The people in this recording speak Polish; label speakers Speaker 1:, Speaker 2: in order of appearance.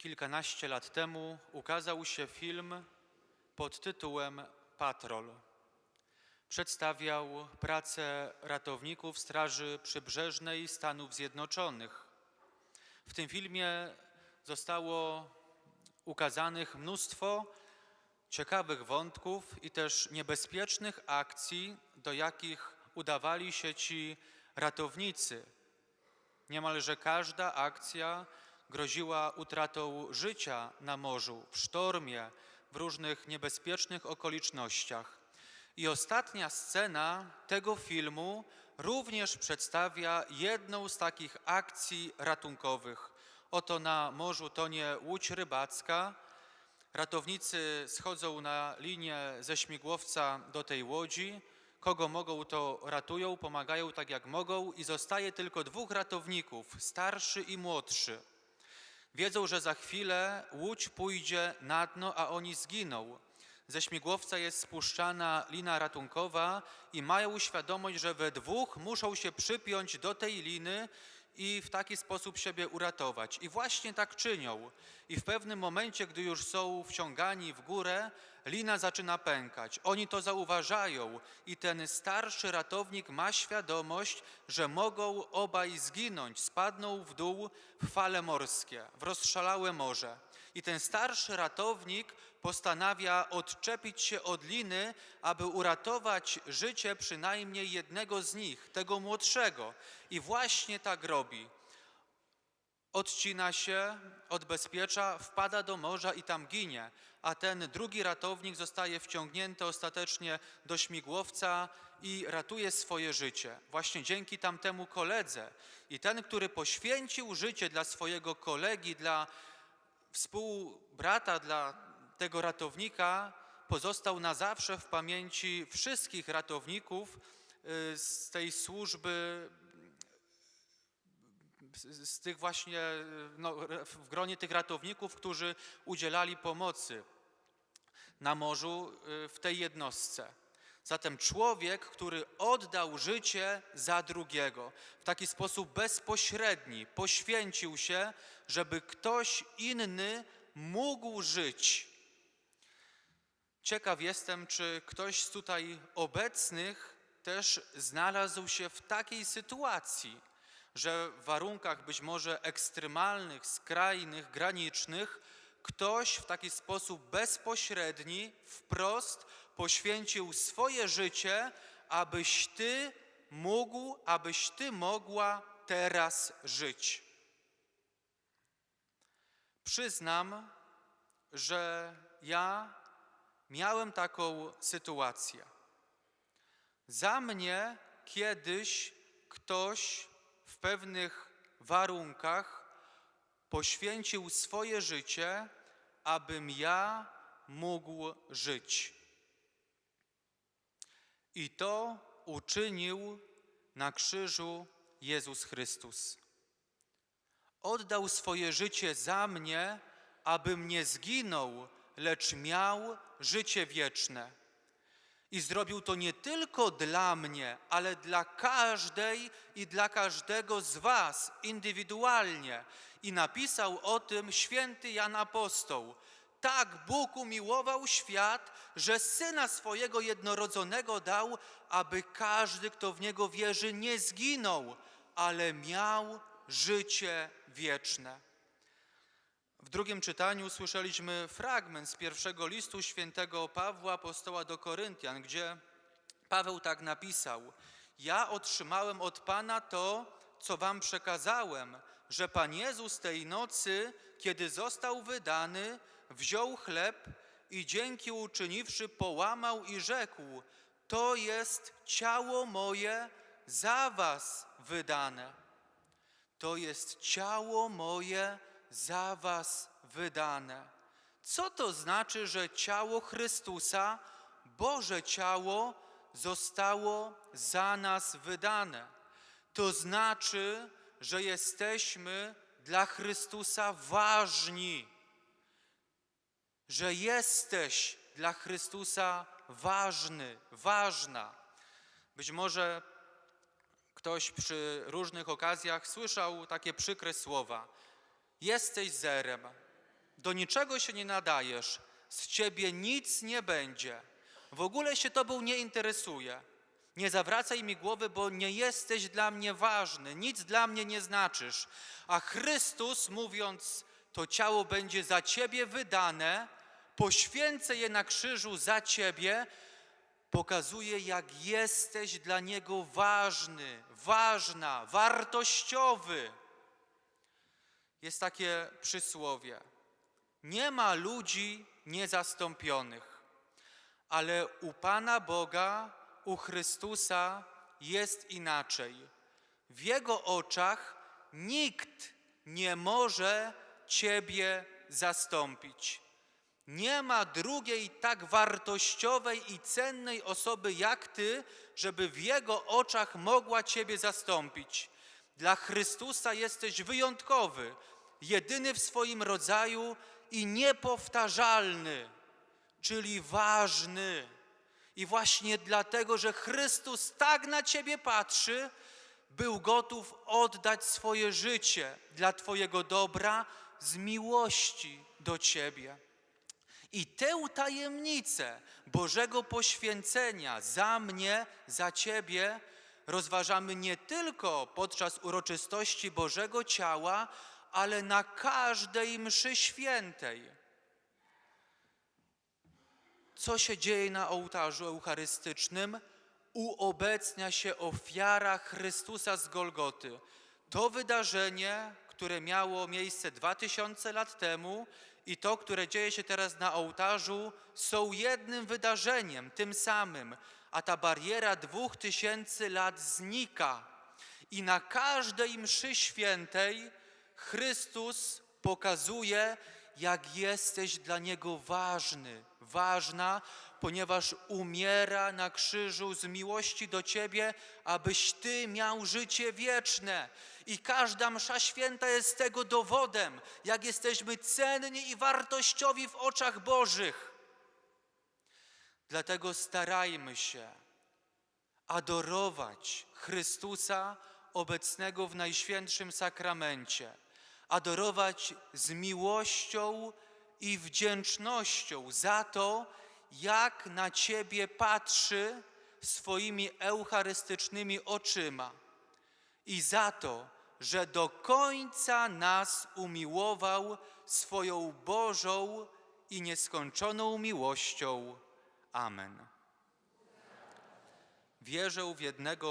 Speaker 1: Kilkanaście lat temu ukazał się film pod tytułem Patrol. Przedstawiał pracę ratowników Straży Przybrzeżnej Stanów Zjednoczonych. W tym filmie zostało ukazanych mnóstwo ciekawych wątków i też niebezpiecznych akcji, do jakich udawali się ci ratownicy. Niemalże każda akcja groziła utratą życia na morzu, w sztormie, w różnych niebezpiecznych okolicznościach. I ostatnia scena tego filmu również przedstawia jedną z takich akcji ratunkowych. Oto na morzu tonie łódź rybacka. Ratownicy schodzą na linię ze śmigłowca do tej łodzi. Kogo mogą, to ratują, pomagają tak jak mogą, i zostaje tylko dwóch ratowników, starszy i młodszy. Wiedzą, że za chwilę łódź pójdzie na dno, a oni zginą. Ze śmigłowca jest spuszczana lina ratunkowa i mają świadomość, że we dwóch muszą się przypiąć do tej liny i w taki sposób siebie uratować. I właśnie tak czynią. I w pewnym momencie, gdy już są wciągani w górę, lina zaczyna pękać. Oni to zauważają i ten starszy ratownik ma świadomość, że mogą obaj zginąć, spadną w dół w fale morskie, w rozszalałe morze. I ten starszy ratownik postanawia odczepić się od liny, aby uratować życie przynajmniej jednego z nich, tego młodszego. I właśnie tak robi. Odcina się, odbezpiecza, wpada do morza i tam ginie, a ten drugi ratownik zostaje wciągnięty ostatecznie do śmigłowca i ratuje swoje życie. Właśnie dzięki tamtemu koledze. I ten, który poświęcił życie dla swojego kolegi, dla współbrata, dla tego ratownika, pozostał na zawsze w pamięci wszystkich ratowników y, z tej służby z z tych właśnie, no, w gronie tych ratowników, którzy udzielali pomocy na morzu y, w tej jednostce. Zatem człowiek, który oddał życie za drugiego, w taki sposób bezpośredni, poświęcił się, żeby ktoś inny mógł żyć. Ciekaw jestem, czy ktoś z tutaj obecnych też znalazł się w takiej sytuacji, że w warunkach być może ekstremalnych, skrajnych, granicznych, ktoś w taki sposób bezpośredni, wprost poświęcił swoje życie, abyś ty mógł, abyś ty mogła teraz żyć. Przyznam, że ja miałem taką sytuację. Za mnie kiedyś ktoś w pewnych warunkach poświęcił swoje życie, abym ja mógł żyć. I to uczynił na krzyżu Jezus Chrystus. Oddał swoje życie za mnie, abym nie zginął, lecz miał życie wieczne. I zrobił to nie tylko dla mnie, ale dla każdej i dla każdego z Was indywidualnie. I napisał o tym święty Jan Apostoł. Tak Bóg umiłował świat, że syna swojego jednorodzonego dał, aby każdy, kto w niego wierzy, nie zginął, ale miał życie wieczne. W drugim czytaniu słyszeliśmy fragment z pierwszego listu świętego Pawła apostoła do Koryntian, gdzie Paweł tak napisał: Ja otrzymałem od Pana to, co wam przekazałem, że Pan Jezus tej nocy, kiedy został wydany, wziął chleb i dzięki uczyniwszy połamał i rzekł: To jest ciało moje za was wydane. To jest ciało moje za was wydane. Co to znaczy, że ciało Chrystusa, Boże ciało, zostało za nas wydane? To znaczy, że jesteśmy dla Chrystusa ważni, że jesteś dla Chrystusa ważny, ważna. Być może ktoś przy różnych okazjach słyszał takie przykre słowa: Jesteś zerem, do niczego się nie nadajesz, z ciebie nic nie będzie. W ogóle się tobą nie interesuje. Nie zawracaj mi głowy, bo nie jesteś dla mnie ważny, nic dla mnie nie znaczysz. A Chrystus, mówiąc, to ciało będzie za ciebie wydane, poświęcę je na krzyżu za ciebie, pokazuje, jak jesteś dla Niego ważny, ważna, wartościowy. Jest takie przysłowie. Nie ma ludzi niezastąpionych, ale u Pana Boga, u Chrystusa jest inaczej. W Jego oczach nikt nie może Ciebie zastąpić. Nie ma drugiej tak wartościowej i cennej osoby jak Ty, żeby w Jego oczach mogła Ciebie zastąpić. Dla Chrystusa jesteś wyjątkowy, jedyny w swoim rodzaju i niepowtarzalny, czyli ważny. I właśnie dlatego, że Chrystus tak na Ciebie patrzy, był gotów oddać swoje życie dla Twojego dobra z miłości do Ciebie. I tę tajemnicę Bożego poświęcenia za mnie, za Ciebie rozważamy nie tylko podczas uroczystości Bożego Ciała, ale na każdej mszy świętej. Co się dzieje na ołtarzu eucharystycznym? Uobecnia się ofiara Chrystusa z Golgoty. To wydarzenie, które miało miejsce dwa tysiące lat temu i to, które dzieje się teraz na ołtarzu, są jednym wydarzeniem, tym samym, a ta bariera dwóch tysięcy lat znika. I na każdej mszy świętej Chrystus pokazuje, jak jesteś dla Niego ważny, ważna, ponieważ umiera na krzyżu z miłości do Ciebie, abyś Ty miał życie wieczne. I każda msza święta jest tego dowodem, jak jesteśmy cenni i wartościowi w oczach Bożych. Dlatego starajmy się adorować Chrystusa obecnego w Najświętszym Sakramencie, adorować z miłością i wdzięcznością za to, jak na Ciebie patrzy swoimi eucharystycznymi oczyma i za to, że do końca nas umiłował swoją Bożą i nieskończoną miłością. Amen. Wierzę w jednego